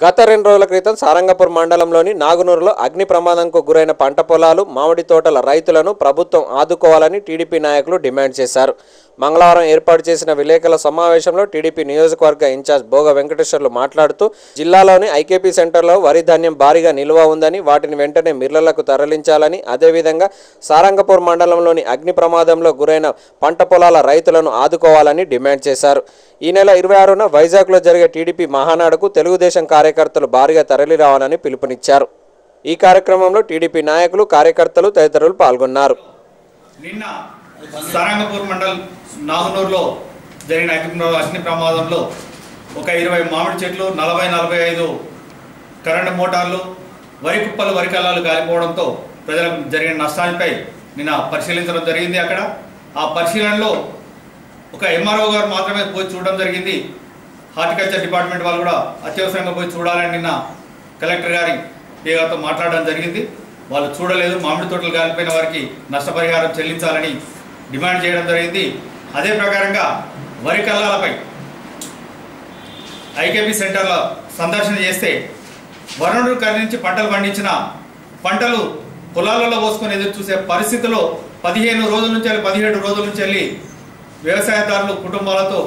గత రెండు రోజుల క్రితం సారంగపూర్ మండలంలోని నాగునూరులో అగ్ని ప్రమాదంకు గురైన పంట పొలాలు మామిడి తోటల రైతులను ప్రభుత్వం ఆదుకోవాలని టీడీపీ నాయకులు డిమాండ్ చేశారు. మంగళవారం ఏర్పాటు చేసిన విలేకరుల సమావేశంలో టీడీపీ నియోజకవర్గ ఇన్ఛార్జ్ భోగ వెంకటేశ్వర్లు మాట్లాడుతూ జిల్లాలోని ఐకేపీ సెంటర్లో వరి ధాన్యం భారీగా నిల్వ ఉందని వాటిని వెంటనే మిర్లలకు తరలించాలని అదేవిధంగా సారంగపూర్ మండలంలోని అగ్ని ప్రమాదంలో గురైన పంట పొలాల రైతులను ఆదుకోవాలని డిమాండ్ చేశారు. ఈ నెల ఇరవై ఆరున వైజాగ్లో జరిగే టీడీపీ మహానాడుకు తెలుగుదేశం కార్యకర్తలు భారీగా తరలిరావాలని పిలుపునిచ్చారు. ఈ కార్యక్రమంలో టీడీపీ నాయకులు కార్యకర్తలు తదితరులు పాల్గొన్నారు. నిన్న సారంగపూర్ మండల్ నాగునూరులో జరిగిన అగ్ని అగ్ని ప్రమాదంలో ఒక ఇరవై మామిడి చెట్లు నలభై నలభై ఐదు కరెంటు మోటార్లు వరి కుప్పలు వరి కళ్ళాలు కాలిపోవడంతో ప్రజలకు జరిగిన నష్టానిపై నిన్న పరిశీలించడం జరిగింది అక్కడ. ఆ పరిశీలనలో ఒక ఎంఆర్ఓ గారు మాత్రమే పోయి చూడడం జరిగింది. హార్టికల్చర్ డిపార్ట్మెంట్ వాళ్ళు కూడా అత్యవసరంగా పోయి చూడాలని నిన్న కలెక్టర్ గారి గారితో మాట్లాడడం జరిగింది. వాళ్ళు చూడలేదు మామిడి తోటలు కాలిపోయిన వారికి నష్టపరిహారం చెల్లించాలని డిమాండ్ చేయడం జరిగింది. అదే ప్రకారంగా వరి కల్లాలపై ఐకేపీ సెంటర్ల సందర్శన చేస్తే వరుణుడు కరణించి పంటలు పండించిన పంటలు పొలాలలో పోసుకొని ఎదురు చూసే పరిస్థితిలో పదిహేను రోజుల నుంచి వెళ్ళి పదిహేడు రోజుల నుంచి వెళ్ళి వ్యవసాయదారులు కుటుంబాలతో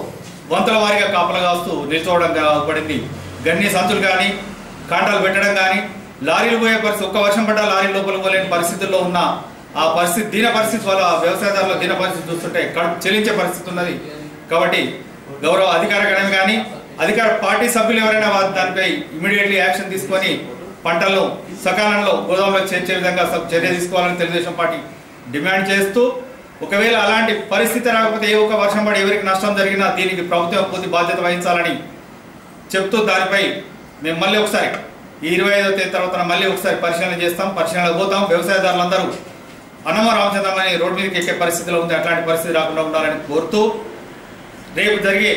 వంతుల వారిగా కాపలు కాస్తూ నిల్చోవడం పడింది. గన్ని సంచులు కానీ కాంటాలు పెట్టడం కానీ లారీలు పోయే పరిస్థితి ఒక్క వర్షం పడ్డా లారీ లోపల పోలేని పరిస్థితుల్లో ఉన్న ఆ పరిస్థితి దీన పరిస్థితి వల్ల వ్యవసాయదారుల దీన పరిస్థితి చూస్తుంటే చెల్లించే పరిస్థితి ఉన్నది. కాబట్టి గౌరవ అధికార గణం కానీ అధికార పార్టీ సభ్యులు ఎవరైనా దానిపై ఇమీడియట్లీ యాక్షన్ తీసుకొని పంటలను సకాలంలో గోదాములో చేర్చే విధంగా చర్య తీసుకోవాలని తెలుగుదేశం పార్టీ డిమాండ్ చేస్తూ ఒకవేళ అలాంటి పరిస్థితి రాకపోతే ఏ ఒక్క వర్షం పడి ఎవరికి నష్టం జరిగినా దీనికి ప్రభుత్వం పూర్తి బాధ్యత వహించాలని చెప్తూ దానిపై మేము మళ్ళీ ఒకసారి ఈ ఇరవై ఐదో తేదీ తర్వాత మళ్ళీ ఒకసారి పరిశీలన చేస్తాం పరిశీలన పోతాం. వ్యవసాయదారులందరూ అన్నమ రామచంద్రమని రోడ్డు మీదకి ఎక్కే పరిస్థితిలో ఉంది. అట్లాంటి పరిస్థితి రాకుండా ఉండాలని కోరుతూ రేపు జరిగే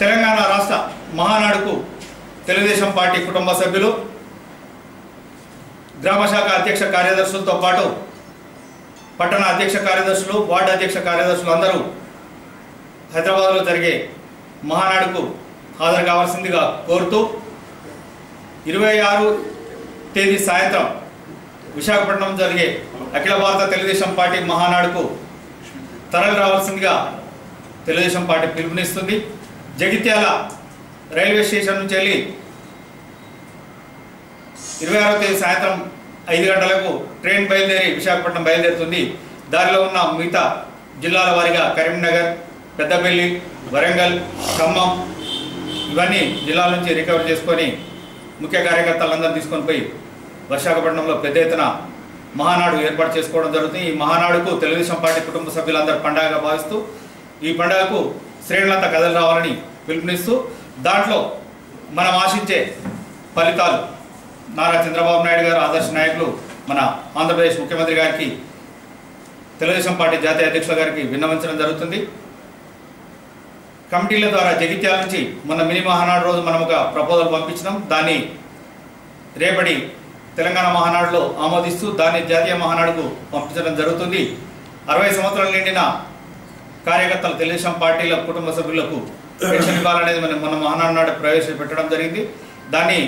తెలంగాణ రాష్ట్ర మహానాడుకు తెలుగుదేశం పార్టీ కుటుంబ సభ్యులు గ్రామ శాఖ అధ్యక్ష కార్యదర్శులతో పాటు పట్టణ అధ్యక్ష కార్యదర్శులు వార్డు అధ్యక్ష కార్యదర్శులు అందరూ హైదరాబాద్లో జరిగే మహానాడుకు హాజరు కావాల్సిందిగా కోరుతూ ఇరవై ఆరు తేదీ సాయంత్రం విశాఖపట్నం జరిగే అఖిల భారత తెలుగుదేశం పార్టీ మహానాడుకు తరలి రావాల్సిందిగా తెలుగుదేశం పార్టీ పిలుపునిస్తుంది. జగిత్యాల రైల్వే స్టేషన్ నుంచి వెళ్ళి ఇరవై ఆరో తేదీ సాయంత్రం ఐదు గంటలకు ట్రైన్ బయలుదేరి విశాఖపట్నం బయలుదేరుతుంది. దారిలో ఉన్న మిగతా జిల్లాల వారీగా కరీంనగర్ పెద్దపల్లి వరంగల్ ఖమ్మం ఇవన్నీ జిల్లాల నుంచి రికవర్ చేసుకొని ముఖ్య కార్యకర్తలందరూ తీసుకొని పోయి విశాఖపట్నంలో పెద్ద ఎత్తున మహానాడు ఏర్పాటు చేసుకోవడం జరుగుతుంది. ఈ మహానాడుకు తెలుగుదేశం పార్టీ కుటుంబ సభ్యులందరూ పండగగా భావిస్తూ ఈ పండుగకు శ్రేణులంతా కథలు రావాలని పిలుపునిస్తూ దాంట్లో మనం ఆశించే ఫలితాలు నారా చంద్రబాబు నాయుడు గారు ఆదర్శ నాయకులు మన ఆంధ్రప్రదేశ్ ముఖ్యమంత్రి గారికి తెలుగుదేశం పార్టీ జాతీయ అధ్యక్షుల గారికి విన్నవించడం జరుగుతుంది. కమిటీల ద్వారా జగిత్యాల నుంచి మొన్న మినీ మహానాడు రోజు మనం ఒక ప్రపోజల్ పంపించినాం. దాన్ని రేపటి తెలంగాణ మహానాడులో ఆమోదిస్తూ దాన్ని జాతీయ మహానాడుకు పంపించడం జరుగుతుంది. అరవై సంవత్సరాలు నిండిన కార్యకర్తలు తెలుగుదేశం పార్టీల కుటుంబ సభ్యులకు పెన్షన్ ఇవ్వాలనేది మనం మన మహానాడు నాడు ప్రవేశపెట్టడం జరిగింది. దాన్ని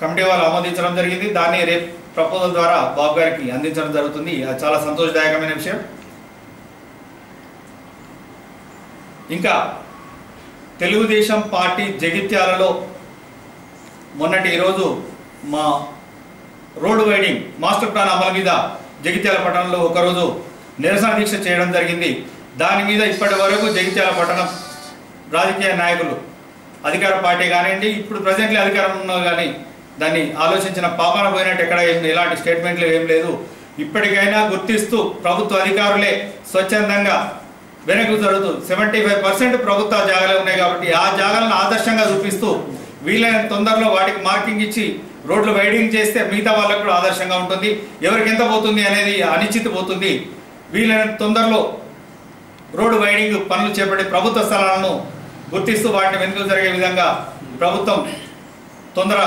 కమిటీ వాళ్ళు ఆమోదించడం జరిగింది. దాన్ని రేపు ప్రపోజల్ ద్వారా బాబు గారికి అందించడం జరుగుతుంది. అది చాలా సంతోషదాయకమైన విషయం. ఇంకా తెలుగుదేశం పార్టీ జగిత్యాలలో మొన్నటి ఈరోజు మా రోడ్డు వైడింగ్ మాస్టర్ ప్లాన్ అమలు మీద జగిత్యాల పట్టణంలో ఒకరోజు నిరసన దీక్ష చేయడం జరిగింది. దాని మీద ఇప్పటి వరకు జగిత్యాల పట్టణం రాజకీయ నాయకులు అధికార పార్టీ కానివ్వండి ఇప్పుడు ప్రజెంట్లీ అధికారం ఉన్నా కానీ దాన్ని ఆలోచించిన పాపన పోయినట్టు ఎక్కడ ఏం ఎలాంటి స్టేట్మెంట్లు ఏం లేదు. ఇప్పటికైనా గుర్తిస్తూ ప్రభుత్వ అధికారులే స్వచ్ఛందంగా వెనక్కి జరుగుతూ సెవెంటీ ఫైవ్ పర్సెంట్ ప్రభుత్వ జాగాలే ఉన్నాయి కాబట్టి ఆ జాగాలను ఆదర్శంగా చూపిస్తూ వీలైన తొందరలో వాటికి మార్కింగ్ ఇచ్చి రోడ్లు వైడింగ్ చేస్తే మిగతా వాళ్ళకు కూడా ఆదర్శంగా ఉంటుంది. ఎవరికి ఎంత పోతుంది అనేది అనిశ్చితి పోతుంది. వీలైన తొందరలో రోడ్డు వైడింగ్ పనులు చేపట్టి ప్రభుత్వ స్థలాలను గుర్తిస్తూ వాటిని వెనుకలు జరిగే విధంగా ప్రభుత్వం తొందర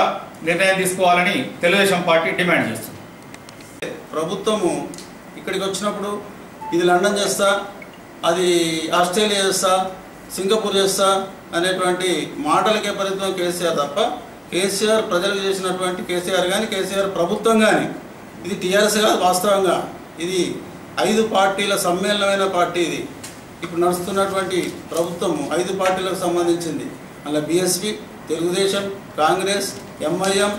నిర్ణయం తీసుకోవాలని తెలుగుదేశం పార్టీ డిమాండ్ చేస్తుంది. ప్రభుత్వము ఇక్కడికి వచ్చినప్పుడు ఇది లండన్ చేస్తా అది ఆస్ట్రేలియా చేస్తా సింగపూర్ చేస్తా అనేటువంటి మాటలకే పరిమితం కేసీఆర్ తప్ప కేసీఆర్ ప్రజలకు చేసినటువంటి కేసీఆర్ కానీ కేసీఆర్ ప్రభుత్వం కానీ ఇది టీఆర్ఎస్ కాదు వాస్తవంగా. ఇది ఐదు పార్టీల సమ్మేళనమైన పార్టీ ఇది. ఇప్పుడు నడుస్తున్నటువంటి ప్రభుత్వం ఐదు పార్టీలకు సంబంధించింది. అలా బీఎస్పీ తెలుగుదేశం కాంగ్రెస్ ఎంఐఎం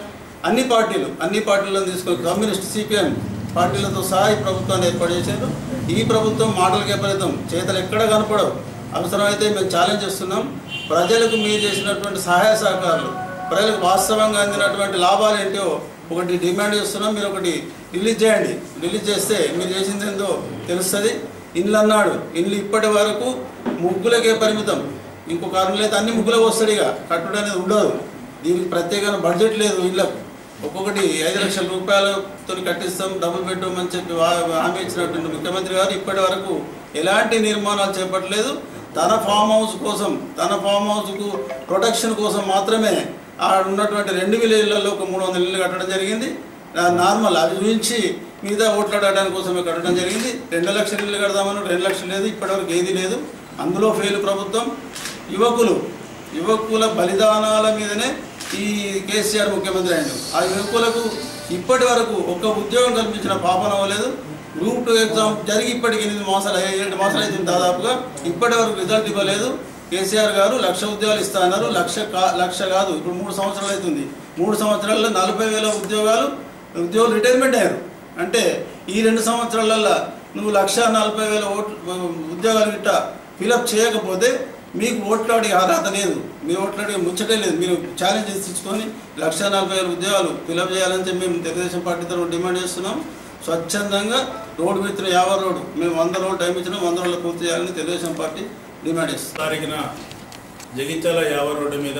అన్ని పార్టీలు అన్ని పార్టీలను తీసుకొని కమ్యూనిస్ట్ సిపిఎం పార్టీలతో సహా ఈ ప్రభుత్వాన్ని ఏర్పాటు చేశారు. ఈ ప్రభుత్వం మాటలకే ఫలితం చేతలు ఎక్కడ కనపడవు. అవసరమైతే మేము ఛాలెంజ్ చేస్తున్నాం. ప్రజలకు మీరు చేసినటువంటి సహాయ సహకారాలు ప్రజలకు వాస్తవంగా అందినటువంటి లాభాలు ఏంటో ఒకటి డిమాండ్ చేస్తున్నాం. మీరు ఒకటి రిలీజ్ చేయండి. రిలీజ్ చేస్తే మీరు చేసింది ఏందో తెలుస్తుంది. ఇండ్లు అన్నాడు. ఇండ్లు ఇప్పటి వరకు ముగ్గులకే పరిమితం. ఇంకో కారణం లేదు అన్ని ముగ్గులకు వస్తాడు ఇక. కట్టుడు అనేది ఉండదు. దీనికి ప్రత్యేకమైన బడ్జెట్ లేదు ఇళ్ళకు ఒక్కొక్కటి ఐదు లక్షల రూపాయలతో కట్టిస్తాం. డబ్బులు పెట్టమని చెప్పి హామీ ఇచ్చినటువంటి ముఖ్యమంత్రి గారు ఇప్పటి వరకు ఎలాంటి నిర్మాణాలు చేపట్టలేదు. తన ఫామ్ హౌస్ కోసం తన ఫామ్ హౌస్కు ప్రొటెక్షన్ కోసం మాత్రమే ఆడ ఉన్నటువంటి రెండు విలేజ్లలో ఒక మూడు వందల ఇళ్ళు కట్టడం జరిగింది. నార్మల్ అవి చూపించి మిగతా ఓట్లాడడానికి కోసమే కట్టడం జరిగింది. రెండు లక్షల ఇళ్ళు కడదామని రెండు లక్షలు లేదు ఇప్పటివరకు ఏది లేదు. అందులో ఫెయిల్ ప్రభుత్వం. యువకులు యువకుల బలిదానాల మీదనే ఈ కేసీఆర్ ముఖ్యమంత్రి అయ్యాడు. ఆ యువకులకు ఇప్పటి వరకు ఒక్క ఉద్యోగం కల్పించిన పాపనవ్వలేదు గ్రూప్ టూ ఎగ్జామ్ జరిగి ఇప్పటికి ఎనిమిది మాసాలు అయ్యాయి, ఏడు మాసాలు అయితే దాదాపుగా. ఇప్పటి వరకు రిజల్ట్ ఇవ్వలేదు. కేసీఆర్ గారు లక్ష ఉద్యోగాలు ఇస్తా అన్నారు. లక్ష కా లక్ష కాదు. ఇప్పుడు మూడు సంవత్సరాలు అవుతుంది. మూడు సంవత్సరాల్లో నలభై వేల ఉద్యోగాలు ఉద్యోగులు రిటైర్మెంట్ అయ్యారు. అంటే ఈ రెండు సంవత్సరాలల్లో నువ్వు లక్ష నలభై వేల ఓట్లు ఉద్యోగాలు గిట్ట ఫిలప్ చేయకపోతే మీకు ఓట్లాడే అర్హత లేదు. మీరు ఓట్లాడే ముచ్చటే లేదు. మీరు ఛాలెంజ్ తీసుకొని లక్ష నలభై వేల ఉద్యోగాలు ఫిలప్ చేయాలని చెప్పి మేము తెలుగుదేశం పార్టీ తరఫున డిమాండ్ చేస్తున్నాం. స్వచ్ఛందంగా రోడ్డు మిత్ర యావ రోడ్డు. మేము వంద రోడ్డు టైం వంద రోడ్లు పూర్తి చేయాలని తెలుగుదేశం పార్టీ డిమాండ్ చేస్తుంది. తారీఖున జగిత్యాల యావ రోడ్డు మీద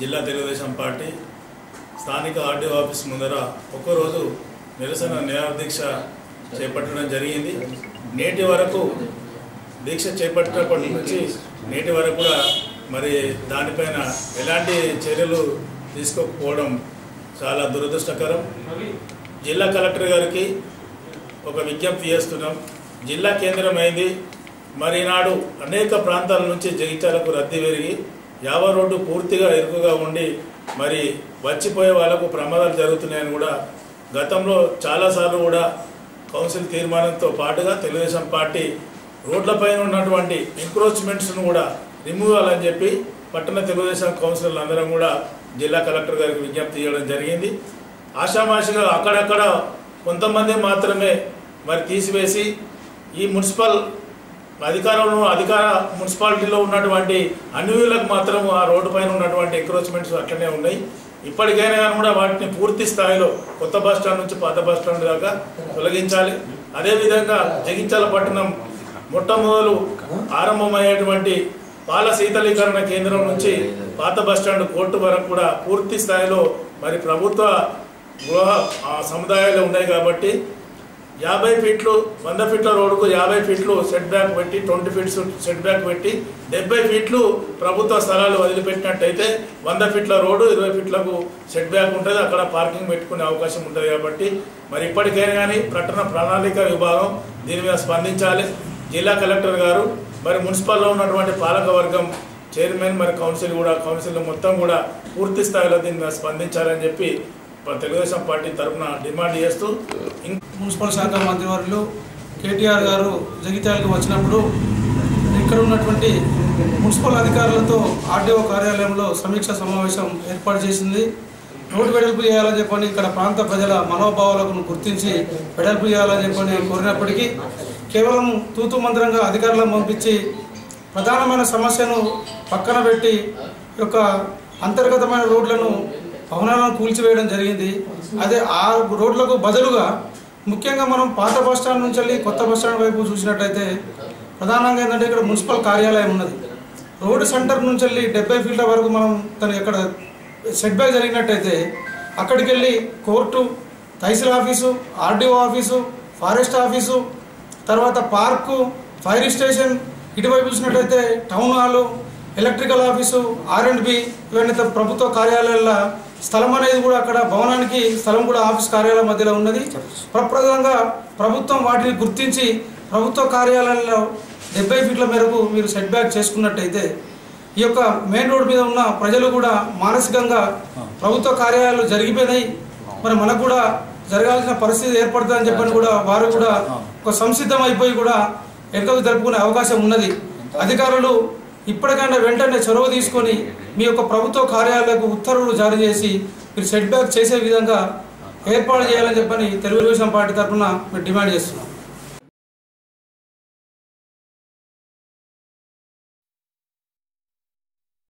జిల్లా తెలుగుదేశం పార్టీ స్థానిక ఆర్డీఓ ఆఫీస్ ముందర ఒక్కరోజు నిరసన నిరాదీక్ష చేపట్టడం జరిగింది. నేటి వరకు దీక్ష చేపట్టినప్పటి నుంచి నేటి వరకు కూడా మరి దానిపైన ఎలాంటి చర్యలు తీసుకోకపోవడం చాలా దురదృష్టకరం. జిల్లా కలెక్టర్ గారికి ఒక విజ్ఞప్తి చేస్తున్నాం. జిల్లా కేంద్రం అయింది. మరి నాడు అనేక ప్రాంతాల నుంచి జగిత్యాలకు రద్దీ పెరిగి యావ రోడ్డు పూర్తిగా ఇరుకుగా ఉండి మరి వచ్చిపోయే వాళ్ళకు ప్రమాదాలు జరుగుతున్నాయని కూడా గతంలో చాలాసార్లు కూడా కౌన్సిల్ తీర్మానంతో పాటుగా తెలుగుదేశం పార్టీ రోడ్లపైన ఉన్నటువంటి ఎంక్రోచ్మెంట్స్ను కూడా రిమూవ్ అవ్వాలని చెప్పి పట్టణ తెలుగుదేశం కౌన్సిలర్లు అందరం కూడా జిల్లా కలెక్టర్ గారికి విజ్ఞప్తి చేయడం జరిగింది. ఆషామాషిగా అక్కడక్కడ కొంతమంది మాత్రమే మరి తీసివేసి ఈ మున్సిపల్ అధికారంలో అధికార మున్సిపాలిటీలో ఉన్నటువంటి అన్యులకు మాత్రం ఆ రోడ్డు పైన ఉన్నటువంటి ఎంక్రోచ్మెంట్స్ అట్లనే ఉన్నాయి. ఇప్పటికైనా కానీ కూడా వాటిని పూర్తి స్థాయిలో కొత్త బస్ స్టాండ్ నుంచి పాత బస్ స్టాండ్ దాకా తొలగించాలి. అదేవిధంగా జగించాల పట్టణం మొట్టమొదలు ఆరంభమయ్యేటువంటి పాల శీతలీకరణ కేంద్రం నుంచి పాత బస్ స్టాండ్ కోర్టు వరకు కూడా పూర్తి స్థాయిలో మరి ప్రభుత్వ గృహ ఆ, సముదాయాలు ఉన్నాయి కాబట్టి యాభై ఫీట్లు వంద ఫీట్ల రోడ్డుకు యాభై ఫీట్లు సెట్ బ్యాక్ పెట్టి ట్వంటీ ఫీట్స్ సెట్ బ్యాక్ పెట్టి డెబ్బై ఫీట్లు ప్రభుత్వ స్థలాలు వదిలిపెట్టినట్టయితే వంద ఫీట్ల రోడ్డు ఇరవై ఫీట్లకు సెట్ బ్యాక్ ఉంటుంది. అక్కడ పార్కింగ్ పెట్టుకునే అవకాశం ఉంటుంది కాబట్టి మరి ఇప్పటికైనా కానీ పట్టణ ప్రణాళిక విభాగం దీని మీద స్పందించాలి. జిల్లా కలెక్టర్ గారు మరి మున్సిపల్లో ఉన్నటువంటి పాలక వర్గం చైర్మన్ మరి కౌన్సిల్ కూడా కౌన్సిల్ మొత్తం కూడా పూర్తి స్థాయిలో దీని మీద స్పందించాలని చెప్పి తెలుగుదేశం పార్టీ తరఫున డిమాండ్ చేస్తూ మున్సిపల్ శాఖ మంత్రివర్యులు కేటీఆర్ గారు జగిత్యాలకు వచ్చినప్పుడు ఇక్కడ ఉన్నటువంటి మున్సిపల్ అధికారులతో ఆర్డీఓ కార్యాలయంలో సమీక్ష సమావేశం ఏర్పాటు చేసింది. రోడ్డు వెడల్పు చేయాలని చెప్పని ఇక్కడ ప్రాంత ప్రజల మనోభావాలను గుర్తించి వెడల్పు చేయాలని చెప్పని కోరినప్పటికీ కేవలం తూతు మంత్రంగా అధికారులను పంపించి ప్రధానమైన సమస్యను పక్కన పెట్టి యొక్క అంతర్గతమైన రోడ్లను భవనాలను కూల్చివేయడం జరిగింది. అదే ఆ రోడ్లకు బదులుగా ముఖ్యంగా మనం పాత బస్ స్టాండ్ నుంచి వెళ్ళి కొత్త బస్ స్టాండ్ వైపు చూసినట్టయితే ప్రధానంగా ఏంటంటే ఇక్కడ మున్సిపల్ కార్యాలయం ఉన్నది. రోడ్డు సెంటర్ నుంచి వెళ్ళి డెబ్బై ఫీట్ల వరకు మనం తను ఇక్కడ సెట్ బ్యాక్ జరిగినట్టయితే అక్కడికి వెళ్ళి court tehsil office RDO office forest office తర్వాత పార్కు ఫైర్ స్టేషన్ ఇటువైపు చూసినట్టయితే town hall electrical office R and B ఇవన్నీ ప్రభుత్వ కార్యాలయాల్లో స్థలం అనేది కూడా అక్కడ భవనానికి స్థలం కూడా ఆఫీస్ కార్యాలయం మధ్యలో ఉన్నది. ప్రప్రదంగా ప్రభుత్వం వాటిని గుర్తించి ప్రభుత్వ కార్యాలయాల్లో డెబ్బై ఫీట్ల మేరకు మీరు సెట్ బ్యాక్ చేసుకున్నట్టయితే ఈ యొక్క మెయిన్ రోడ్ మీద ఉన్న ప్రజలు కూడా మానసికంగా ప్రభుత్వ కార్యాలయాలు జరిగిపోయినాయి. మరి మనకు కూడా జరగాల్సిన పరిస్థితి ఏర్పడుతుందని చెప్పని కూడా వారు కూడా ఒక సంసిద్ధం అయిపోయి కూడా ఎక్కడికి జరుపుకునే అవకాశం ఉన్నది. అధికారులు ఇప్పటికైనా వెంటనే చొరవ తీసుకొని మీ యొక్క ప్రభుత్వ కార్యాలయాలకు ఉత్తర్వులు జారీ చేసి మీరు సెట్ బ్యాక్ చేసే విధంగా ఏర్పాటు చేయాలని చెప్పని తెలుగుదేశం పార్టీ తరఫున మేము డిమాండ్ చేస్తున్నాం.